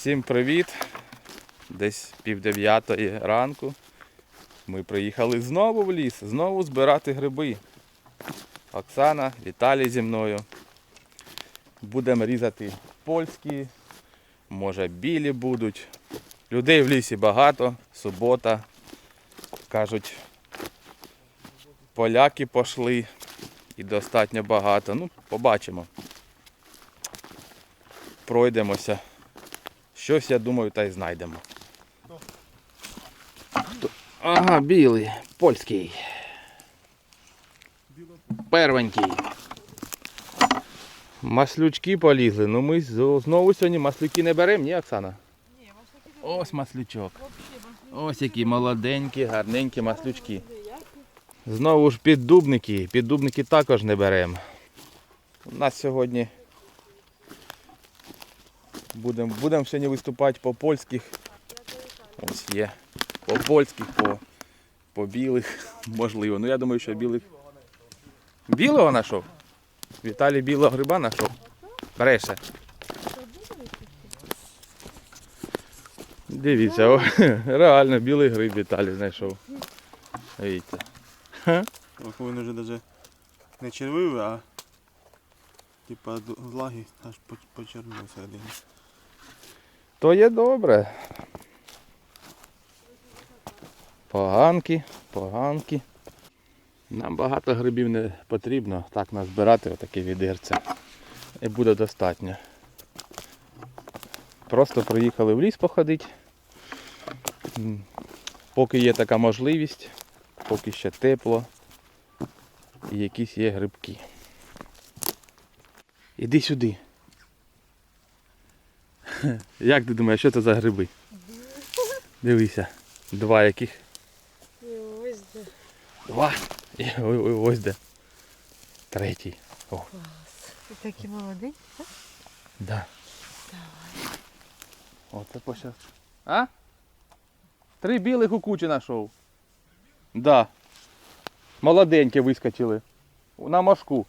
Всім привіт! Десь пів дев'ятої ранку. Ми приїхали знову в ліс, знову збирати гриби. Оксана, Віталій зі мною. Будемо різати польські, може білі будуть. Людей в лісі багато, субота. Кажуть, поляки пішли і достатньо багато. Ну, побачимо. Пройдемося. Щось, я думаю, та й знайдемо. Ага, білий, польський. Первенький. Маслючки полізли. Ну ми знову сьогодні маслюки не беремо, ні, Оксана? Ні, маслюки Ось маслючок. Ось які молоденькі, гарненькі маслючки. Знову ж піддубники. Піддубники також не беремо. У нас сьогодні будемо будем сьогодні виступати по польських. Ось є. По польських, по, по білих, можливо. Ну я думаю, що білих. Білого знайшов? Віталій білого гриба знайшов. Бреше. Дивіться, о, реально білий гриб Віталій знайшов. Дивіться. Ох, він вже даже не червивий, а типа влаги аж по- почернів всередині. То є добре. Поганки, поганки. Нам багато грибів не потрібно, так назбирати отаке відерце. І буде достатньо. Просто приїхали в ліс походити. Поки є така можливість, поки ще тепло і якісь є грибки. Іди сюди. Як ти думаєш, що це за гриби? Дивися. Два яких. Ось де. Два. І о- о- ось де. Третій. О, Ти такий молодий. да. Оце почав. А? Три білих у кучі знайшов. Да. Молоденькі вискочили. На мошку.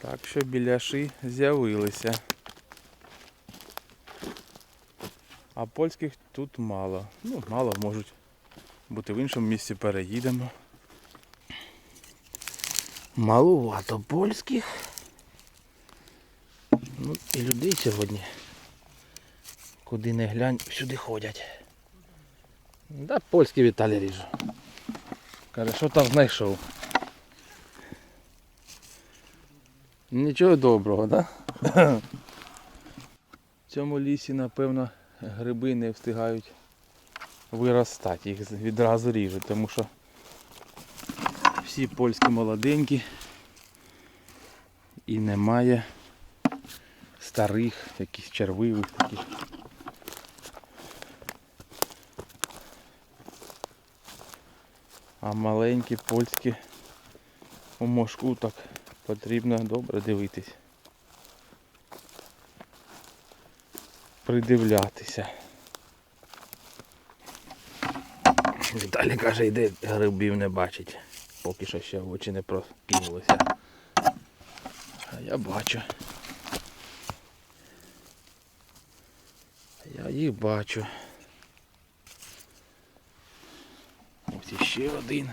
Так що біляши з'явилися. А польських тут мало. Ну, мало можуть бути в іншому місці переїдемо. Малувато польських. Ну і людей сьогодні. Куди не глянь, всюди ходять. Да, польський Віталій ріжу. Каже, що там знайшов. Нічого доброго, да? В цьому лісі, напевно, гриби не встигають виростати. Їх відразу ріжуть, тому що всі польські молоденькі і немає старих, якихось червивих таких. А маленькі польські у мошку так потрібно добре дивитись. Придивлятися. Віталій каже, йде грибів не бачить. Поки що ще очі не прокинулося. А я бачу. Я їх бачу. Ось іще один.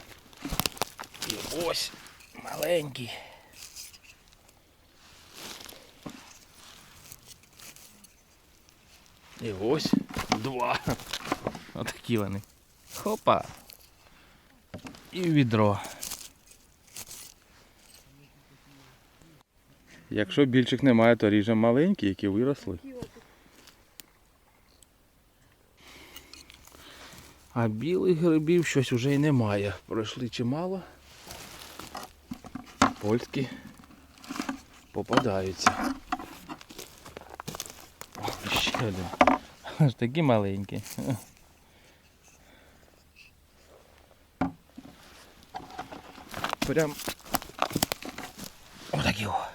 І ось маленький. І ось два. Отакі вони. Хопа. І відро. Якщо більших немає, то ріжемо маленькі, які виросли. А білих грибів щось уже й немає. Пройшли чимало. Польські попадаються. О, ще один. Аж такі маленькі. Прям отакі о.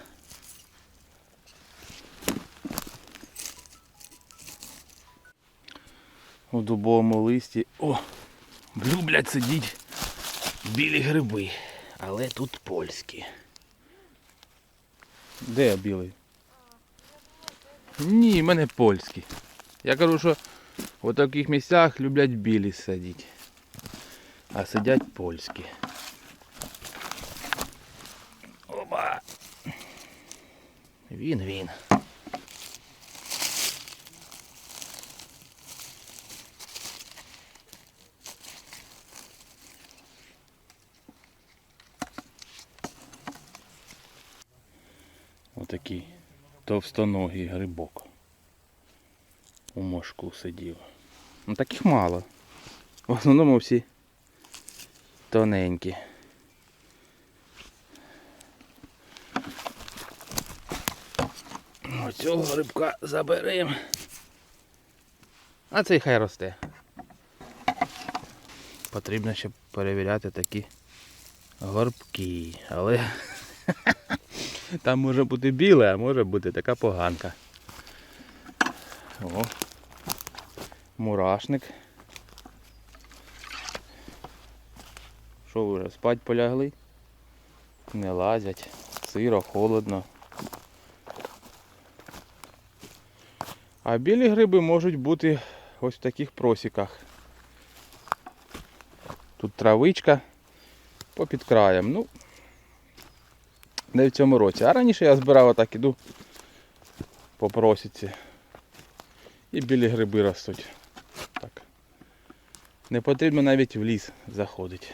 У дубовому листі. О! Люблять сидіть білі гриби. Але тут польські. Де я білий? Ні, в мене польські. Я кажу, що в таких місцях люблять білі сидіти. А сидять польські. Оба. Він він. Отакий товстоногий грибок. У мошку сидів. Ну таких мало. В основному всі тоненькі. Оцього грибка заберемо. А цей хай росте. Потрібно ще перевіряти такі горбки. Але там може бути біле, а може бути така поганка. О, мурашник. Що вже спать полягли? Не лазять, сиро, холодно. А білі гриби можуть бути ось в таких просіках. Тут травичка попід краєм. Ну, не в цьому році. А раніше я збирав отак іду по просіці. І білі гриби ростуть. Не потрібно навіть в ліс заходити.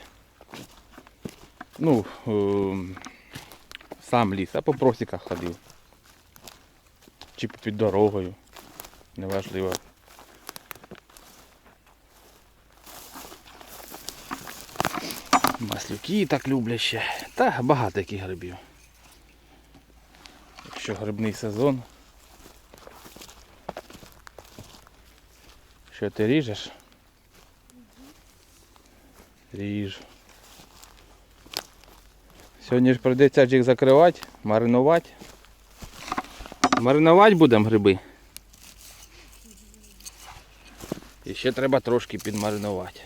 Ну, ем, сам ліс, а по просіках ходив. Чи під дорогою. Неважливо. Маслюки так люблять. Та багато яких грибів. Якщо грибний сезон. Що ти ріжеш? Ріж. Сьогодні ж прийдеться їх закривати, маринувати. Маринувати будемо гриби. І ще треба трошки підмаринувати.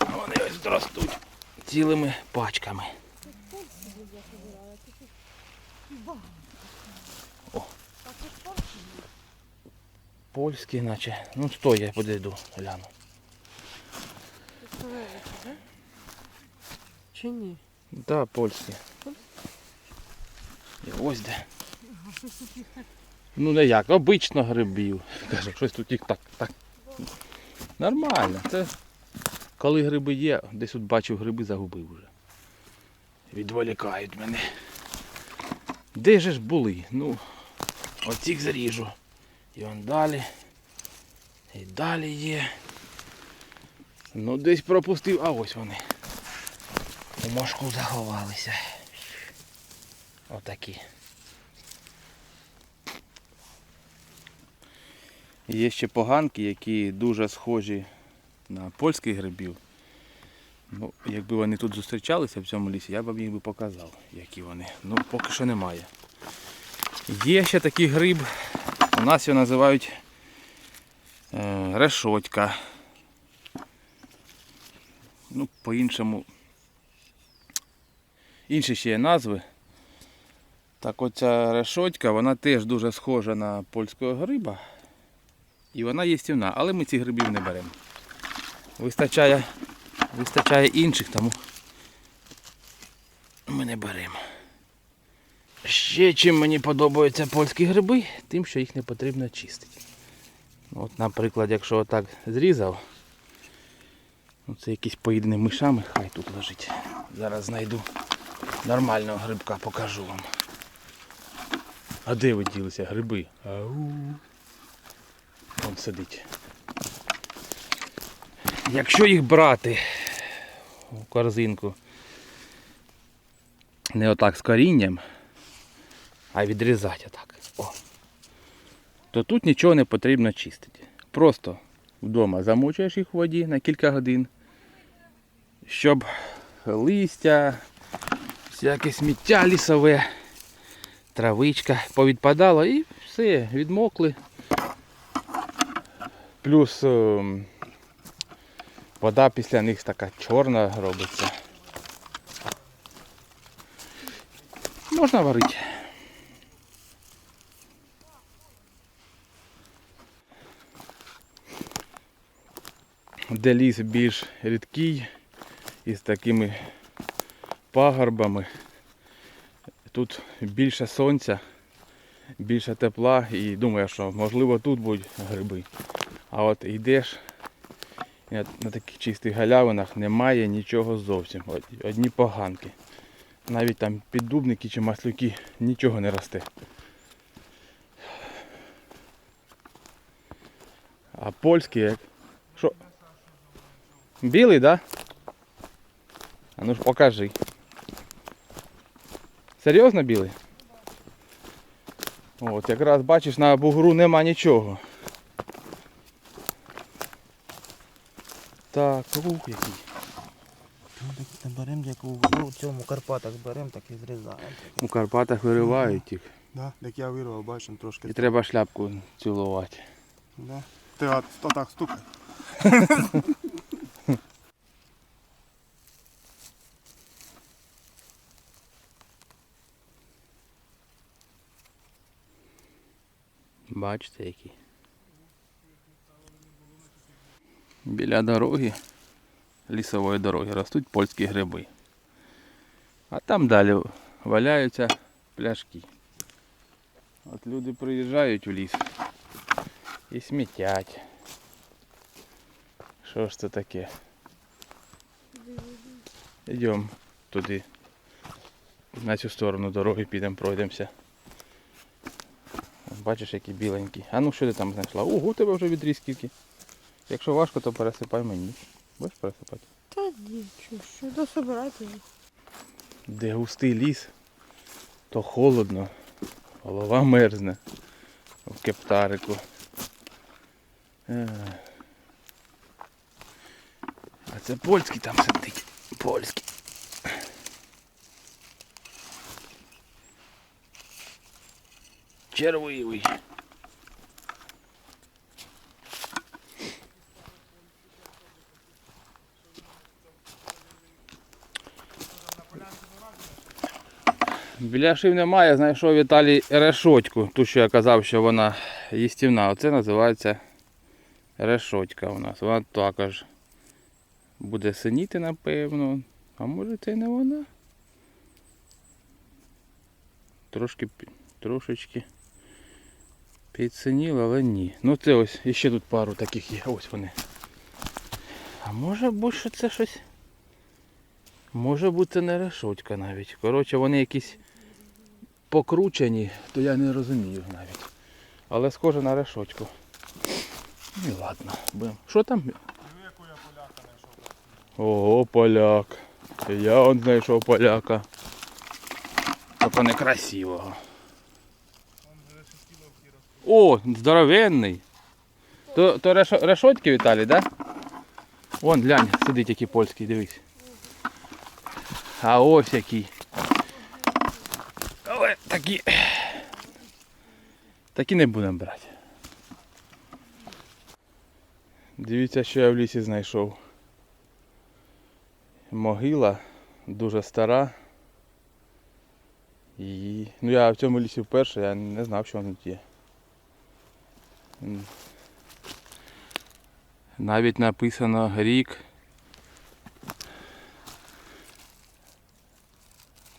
Вони ось ростуть цілими пачками. Польські наче. Ну стой, я подойду, гляну. Чи ні? Да, польські. І ось де. Ну не як, обично грибів. Каже, щось тут їх так, так. Нормально. Це коли гриби є, десь тут бачив гриби, загубив вже. Відволікають мене. Де же ж були? Ну, оцих заріжу. І он далі. І далі є. Ну десь пропустив, а ось вони. У мошку заховалися. Отакі. Є ще поганки, які дуже схожі на польських грибів. Ну, якби вони тут зустрічалися в цьому лісі, я б би показав, які вони. Ну, поки що немає. Є ще такий гриб, у нас його називають е, решотька. Ну, по-іншому. Інші ще є назви. Так оця решотька, вона теж дуже схожа на польського гриба. І вона їстівна, але ми цих грибів не беремо. Вистачає, вистачає інших, тому ми не беремо. Ще чим мені подобаються польські гриби, тим, що їх не потрібно чистити. От, наприклад, якщо отак зрізав, ну, це якийсь поїдений мишами, хай тут лежить. Зараз знайду нормального грибка, покажу вам. А де ви ділися гриби? Ау. Вон сидить. Якщо їх брати в корзинку не отак з корінням, а відрізати отак. О. То тут нічого не потрібно чистити. Просто вдома замочуєш їх в воді на кілька годин, щоб листя, всяке сміття лісове, травичка повідпадало і все, відмокли. Плюс ем, вода після них така чорна робиться. Можна варити. Де ліс більш рідкий із такими пагорбами. Тут більше сонця, більше тепла і думаю, що можливо тут будуть гриби. А от йдеш на, таких чистих галявинах немає нічого зовсім. Одні поганки. Навіть там піддубники чи маслюки нічого не росте. А польські як? Що? Білий, да? А ну ж покажи. Серйозно білий? От, якраз бачиш, на бугру нема нічого. Так, ух який. Беремо як у ну, цьому Карпатах беремо, так і зрізаємо. У Карпатах виривають їх. Да, як я вирвав, бачимо трошки. І треба шляпку цілувати. Да. Ти от, то так стукай. Бачите які. Біля дороги, лісової дороги, ростуть польські гриби. А там далі валяються пляшки. От люди приїжджають у ліс і смітять. Що ж це таке? Йдемо туди. На цю сторону дороги підемо, пройдемося. Бачиш, які біленькі. А ну що ти там знайшла? Ого, у тебе вже відріз скільки. Якщо важко, то пересипай мені. Будеш пересипати? Та ні, що, що дособирати їх. Де густий ліс, то холодно, голова мерзне в кептарику. А це польський там сидить. Польський. Червивий. Біляшів немає, знайшов Віталій решотьку, ту, що я казав, що вона їстівна. Оце називається решотька у нас. Вона також буде синіти, напевно. А може це не вона? Трошки, трошечки підсиніла, але ні. Ну це ось, іще тут пару таких є. Ось вони. А може бути, це щось. Може бути не решотька навіть. Коротше, вони якісь покручені, то я не розумію навіть. Але схоже на решотьку. Ну ладно. Що там? Ого, поляк. Я он знайшов поляка. Тільки некрасивого. О, здоровенний. То, то решо- решотки Віталій, да? Вон, глянь, сидить який польський, дивись. А ось який. Але такі. Такі не будемо брати. Дивіться, що я в лісі знайшов. Могила дуже стара. І... Ну я в цьому лісі вперше, я не знав, що воно тут є. Навіть написано рік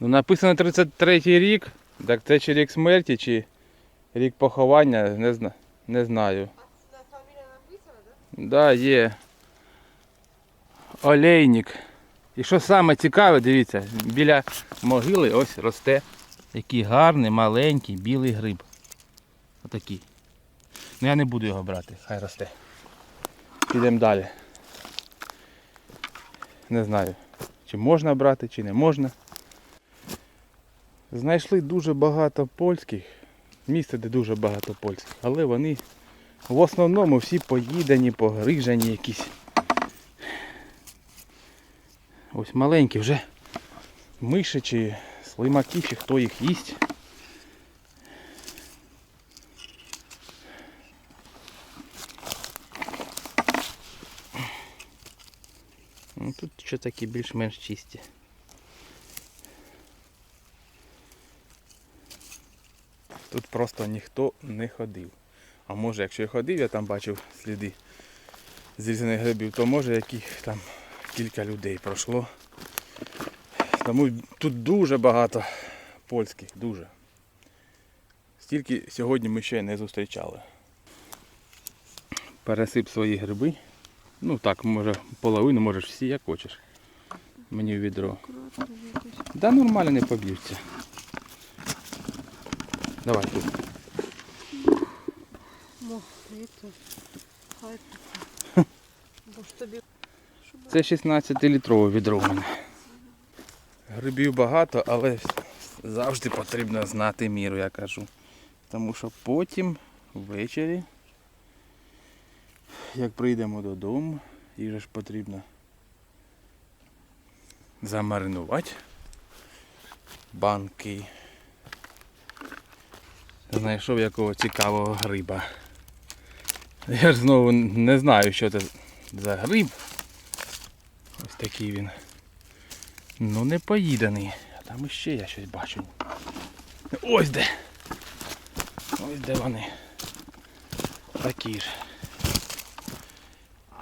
Ну, написано 33 рік. Так це чи рік смерті, чи рік поховання, не, зна... не знаю. А фамілія написана, так? Да, є. Олейник. І що саме цікаве, дивіться, біля могили ось росте який гарний, маленький білий гриб. Отакий. Ну я не буду його брати, хай росте. Підемо далі. Не знаю, чи можна брати, чи не можна. Знайшли дуже багато польських, місце, де дуже багато польських, але вони в основному всі поїдені, погрижені якісь. Ось маленькі вже миші чи слимаки, чи хто їх їсть. Тут такі більш-менш чисті. Тут просто ніхто не ходив. А може, якщо і ходив, я там бачив сліди зрізаних грибів, то може яких там кілька людей пройшло. Тому тут дуже багато польських, дуже. Стільки сьогодні ми ще не зустрічали. Пересип свої гриби. Ну так, може половину, можеш всі, як хочеш. Мені в відро. Да нормально не поб'ються. Давай тут. Це 16-літрове відро у мене. Грибів багато, але завжди потрібно знати міру, я кажу. Тому що потім ввечері, як прийдемо додому, їх же ж потрібно замаринувати банки. Знайшов якого цікавого гриба. Я ж знову не знаю, що це за гриб. Ось такий він. Ну не поїданий. А там іще я щось бачу. Ось де. Ось де вони. Такі ж.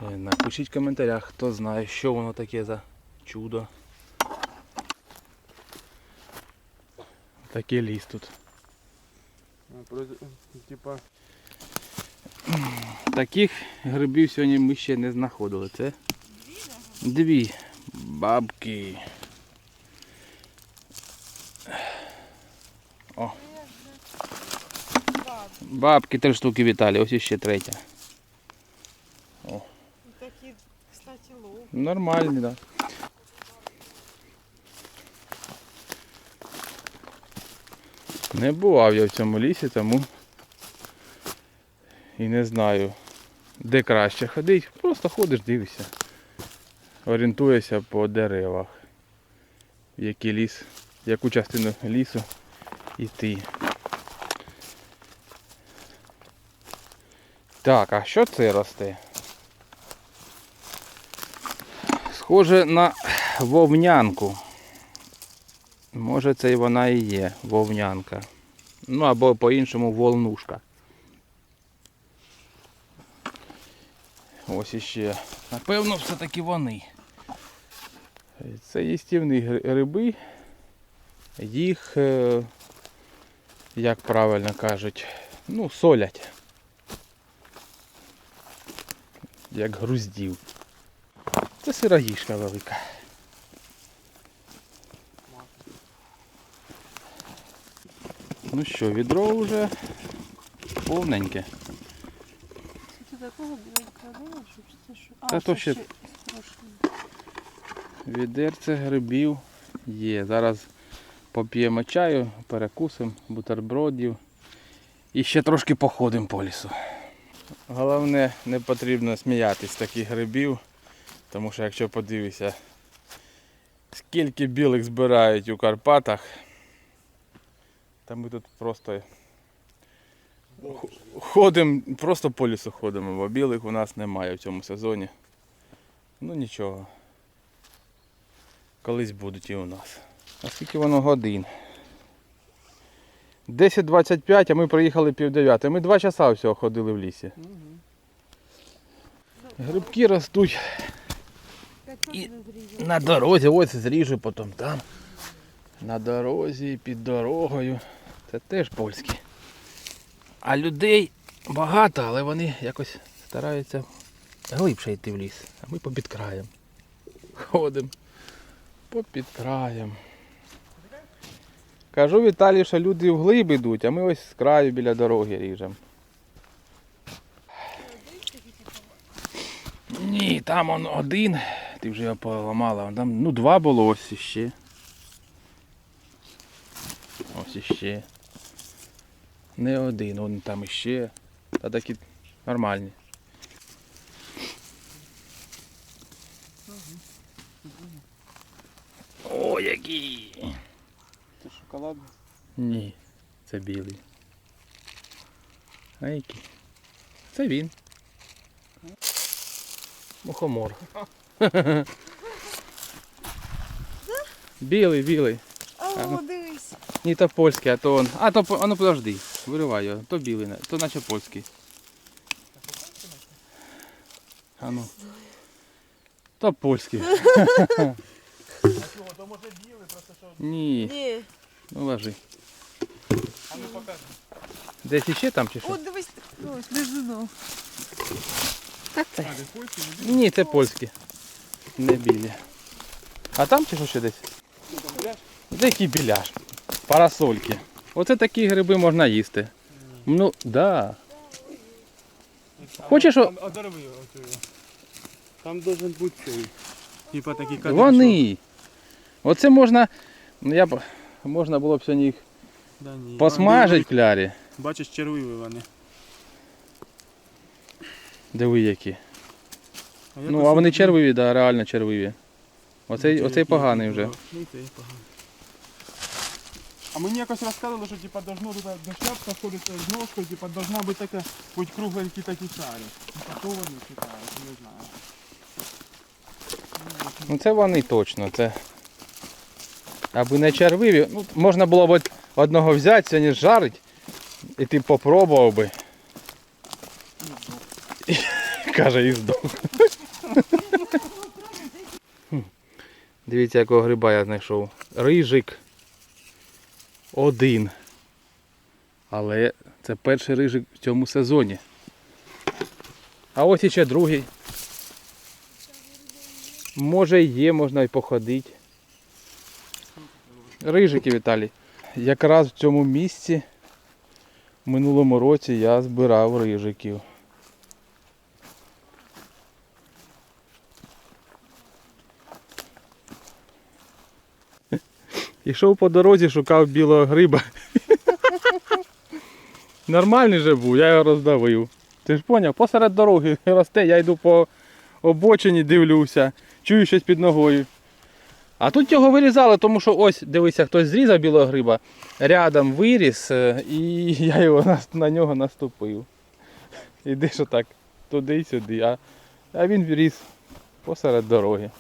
Е, Напишіть в коментарях, хто знає, що воно таке за чудо. Такий ліс тут. Типа, Таких грибів сьогодні ми ще не знаходили. Це дві бабки. О. Бабки три штуки Віталій, ось іще третя. Нормальні, так. Да. Не бував я в цьому лісі, тому і не знаю, де краще ходити. Просто ходиш, дивишся. Орієнтуєшся по деревах. В який ліс, яку частину лісу йти. Так, а що це росте? Схоже на вовнянку. Може це і вона і є, вовнянка. Ну або по-іншому волнушка. Ось іще. Напевно, все-таки вони. Це їстівні гриби. Їх, е, як правильно кажуть, ну, солять. Як груздів. Це сироїшка велика. Ну що, відро вже повненьке. Це такого біленького було, щоб це що? А, Та то ще- ще. Відерце грибів є. Зараз поп'ємо чаю, перекусимо, бутербродів. І ще трошки походимо по лісу. Головне, не потрібно сміятись таких грибів, тому що якщо подивишся, скільки білих збирають у Карпатах, то ми тут просто ходимо, просто по лісу ходимо, бо білих у нас немає в цьому сезоні. Ну нічого. Колись будуть і у нас. А скільки воно годин? 10.25, а ми приїхали пів дев'яти. Ми два часа всього ходили в лісі. Грибки ростуть І- на дорозі, ось зріжу потім там. На дорозі, під дорогою. Це теж польські. А людей багато, але вони якось стараються глибше йти в ліс. А ми попід краєм. Ходимо. Попід краєм. Кажу Віталію, що люди вглиб йдуть, а ми ось з краю біля дороги ріжемо. Ні, там он один. Ти вже його поламала. Там, ну, два було ось іще. Ось іще. Не один, он там іще. Та такі нормальні. О, які! це шоколад. Ні, це білий. А який? Це він. Мухомор. білий, білий. А, о, дивись. Ні, то польський, а то он. А то а ну подожди. Виривай його. То білий, то наче польський. А ну. То польський. то може білий, просто що. Ні, Ні. ну ложи. А ну покажи. Десь іще там чи що? От дивись, ось лежино. А, де польський? Ні, це польські. Не білі. А там чи що ще десь? Який біляш? Парасольки. Оце такі гриби можна їсти. Ну, да. Хочеш, о- Одорви оцю. Там должен бути цей. Типа такий кадр. Вони. Оце можна. Ну я б. Можна було б сьогодні їх Да, ні. посмажити в клярі. Бачиш, червиві вони. Диви які. А Ну, а вони червиві, да, реально червиві. Оцей, оцей поганий вже. Ну, цей поганий. А мені якось розказували, що типа должно тут дощапка сходити з ножкою, типа должна бути така, хоч кругленькі такі шари. Типа то вони читають, не знаю. Ну це вони точно. Це. Аби не червиві. Ну, можна було б от одного взяти, сьогодні жарить. І ти попробував би. Каже, і здох. Дивіться, якого гриба я знайшов. Рижик. Один. Але це перший рижик в цьому сезоні. А ось іще другий. Може є, можна і походити. Рижики, Віталій. Якраз в цьому місці в минулому році я збирав рижиків. Ішов по дорозі, шукав білого гриба. Нормальний же був, я його роздавив. Ти ж поняв, посеред дороги росте, я йду по обочині, дивлюся, чую щось під ногою. А тут його вирізали, тому що ось, дивися, хтось зрізав білого гриба, рядом виріс, е, і я його на, нього наступив. Ідеш отак туди й сюди, а, а він виріс посеред дороги.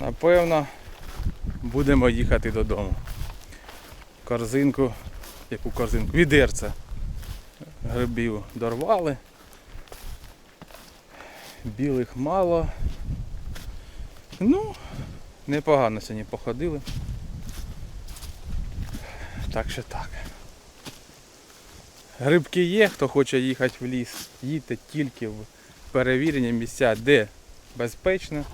Напевно, будемо їхати додому. Корзинку, яку корзинку? Відерце грибів дорвали. Білих мало. Ну, непогано сьогодні походили. Так що так. Грибки є, хто хоче їхати в ліс, їдьте тільки в перевірені місця, де безпечно.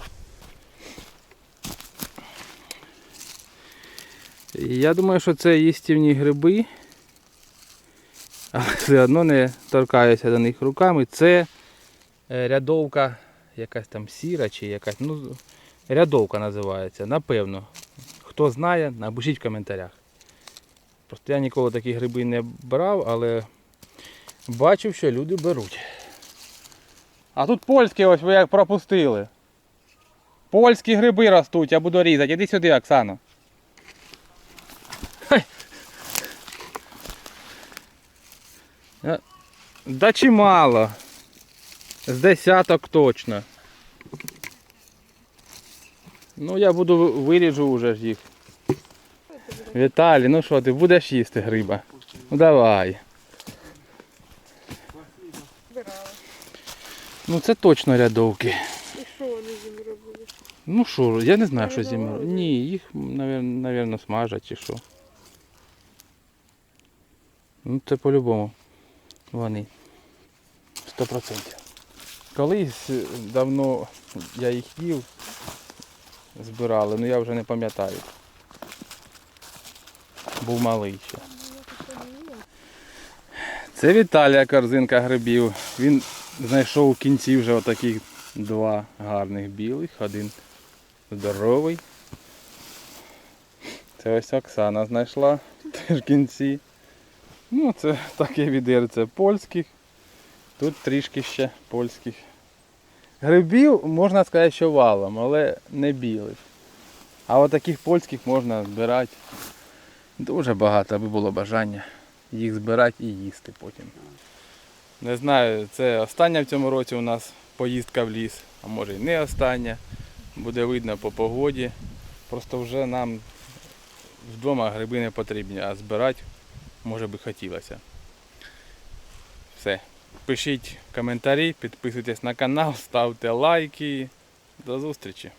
Я думаю, що це їстівні гриби, але все одно не торкаюся до них руками. Це е, рядовка, якась там сіра чи якась, ну, рядовка називається, напевно. Хто знає, напишіть в коментарях. Просто я ніколи такі гриби не брав, але бачив, що люди беруть. А тут польські ось ви як пропустили. Польські гриби ростуть, я буду різати. Іди сюди, Оксано. Хай. Е, Да чимало. З десяток точно. Ну я буду виріжу вже ж їх. Віталій, ну що, ти будеш їсти гриба? Ну давай. Ну це точно рядовки. І що вони з ними робили? Ну що, я не знаю, що зимою. Ні, їх, напевно, смажать чи що. Ну це по-любому. Вони. Сто процентів. Колись е, давно я їх їв, збирали, ну я вже не пам'ятаю. Був малий ще. Це Віталія корзинка грибів. Він знайшов в кінці вже отаких два гарних білих, один здоровий. Це ось Оксана знайшла теж в кінці. Ну, це таке відерце польських. Тут трішки ще польських. Грибів можна сказати, що валом, але не білих. А от таких польських можна збирати дуже багато, аби було бажання їх збирати і їсти потім. Не знаю, це остання в цьому році у нас поїздка в ліс, а може і не остання. Буде видно по погоді. Просто вже нам вдома гриби не потрібні, а збирати може би хотілося. Все. Пишіть коментарі, підписуйтесь на канал, ставте лайки. До зустрічі!